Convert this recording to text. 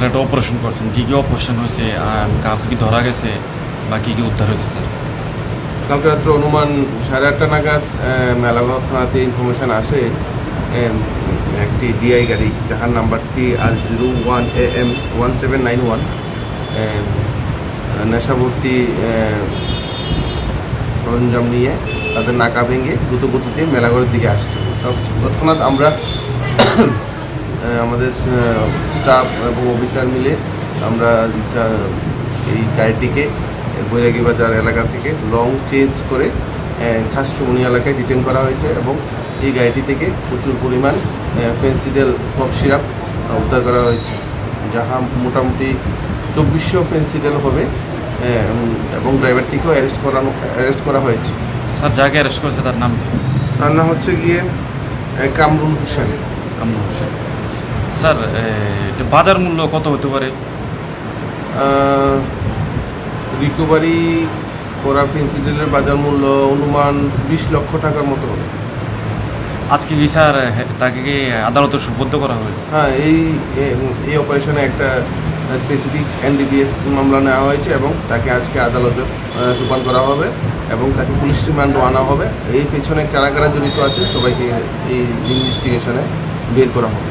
আপনারা একটা অপারেশন করছেন। কী কী অপারেশন হয়েছে? আর কাউকে কি ধরা গেছে বা কী কী উদ্ধার হয়েছে, স্যার? কালকে রাত্রে অনুমান সাড়ে আটটা নাগাদ মেলাগড় থানাতে ইনফরমেশন আসে একটি ডিআই গাড়ি যাহার নাম্বারটি R zero one A M one seven nine one নেশাভর্তি সরঞ্জাম নিয়ে তাদের নাকা ভেঙে দ্রুত গতিতে মেলাগড়ের দিকে আসছে। তৎ- তৎক্ষণাৎ আমরা আমাদের স্টাফ এবং অফিসার মিলে আমরা এই গাড়িটিকে বৈরাগী বাজার এলাকা থেকে লং চেঞ্জ করে খাসুমনি এলাকায় ডিটেন করা হয়েছে এবং এই গাড়িটি থেকে প্রচুর পরিমাণ ফেন্সিডেল কফ সিরাপ উদ্ধার করা হয়েছে যাহা মোটামুটি চব্বিশশো ফেন্সিডেল হবে এবং ড্রাইভারটিকেও অ্যারেস্ট করানো অ্যারেস্ট করা হয়েছে। স্যার যাকে অ্যারেস্ট করেছে তার নাম তার নাম হচ্ছে গিয়ে কামরুল হোসেন। কামরুল হোসেন। স্যার বাজার মূল্য কত হতে পারে? রিকভারি করা ফেন্সিডেলের বাজার মূল্য অনুমান বিশ লক্ষ টাকার মতো হবে। আজকে কি স্যার তাকে কি আদালতে সুবদ্ধ করা হবে? হ্যাঁ এই এই অপারেশনে একটা স্পেসিফিক এনডিপিএস মামলা নেওয়া হয়েছে এবং তাকে আজকে আদালতে সুপার করা হবে এবং তাকে পুলিশ রিমান্ডও আনা হবে। এই পেছনে কারা কারা জড়িত আছে সবাইকে এই ইনভেস্টিগেশনে বের করা হবে।